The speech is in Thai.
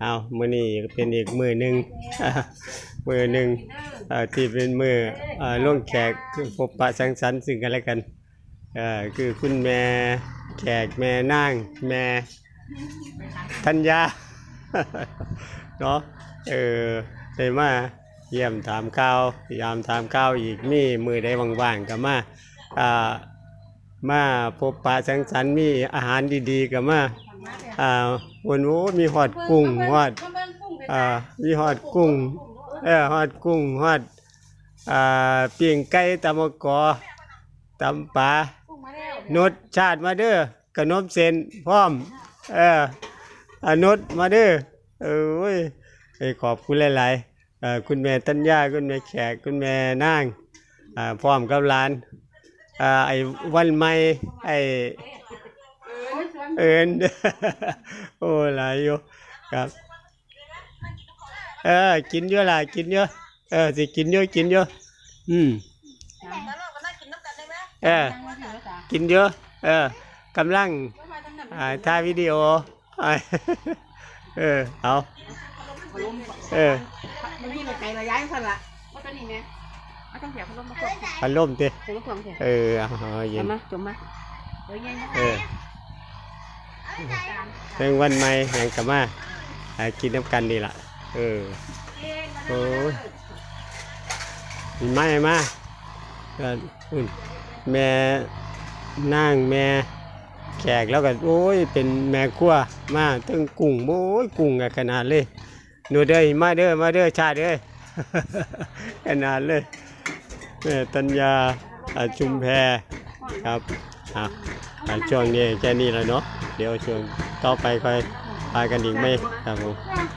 เอามือนี้เป็นอีกมือหนึ่งมือหนึงเอ่อที่เป็นมือเอ่อล่วงแขกพบปะสังสรรค์ซึ่งกันและกันคือคุณแม่แขกแม่นางแม่ธัญญาเนาะเออได้มาเยี่ยมถามข่าวยายมถามข่าวอีกมีมือได้ว่างๆก็มาอ่ามาพบปะสังสรรค์มีอาหารดีๆก็มาอ่า วันโอ้มีหอดกุ้งหอดอ่ามีหอดกุ้งเออหอดกุ้งหอดอ่าปิ้งไก่ตำมะกอตำปลานดชาติมาเด้อขนมเส้นพร้อมเอออนุดมาเด้อเออเว้ยเอ้ยขอบคุณหลายๆเอ่อคุณแม่ตัญญาคุณแม่แขกคุณแม่นางอ่าพร้อมกับหลานอ่าไอ้วันใหม่ไอ้ เอินโอ้หลายอยู่ครับเออกินเยอะล่ะกินเยอะเออสิกินเยอะกินเยอะอืมเออกินเยอะเออกำลังอ่าถ่ายวิดีโออ่าเออเอาเออมันมีไก่ระยะสั่นละว่าตัวนี้ไงเอาต้องเสียพัดลมมาส่งพัดลมติเสียพัดลมเสียเออเอาเอาเย็เอานมาจมมาเอ้ยยังเออ เรื่องวันใหม่แห่งกะมาหากินน้ำกันดีละเออโอ้ยมีไม้มาก็อุ่นแม่นั่งแม่แขกแล้วก็โอ้ยเป็นแม่ครัวมาตึงกุ้งโอ้ยกุ้งอะขนาดเลยหนูเด้อมาเด้อมาเด้อชาเด้อขนาดเลยแม่ตัญญาอ่าชุมแพครับ อะอะช่วงนี้แค่นี้แล้วเนาะ เดี๋ยวช่วงต่อไปค่อยพากันอีกไหมครับผม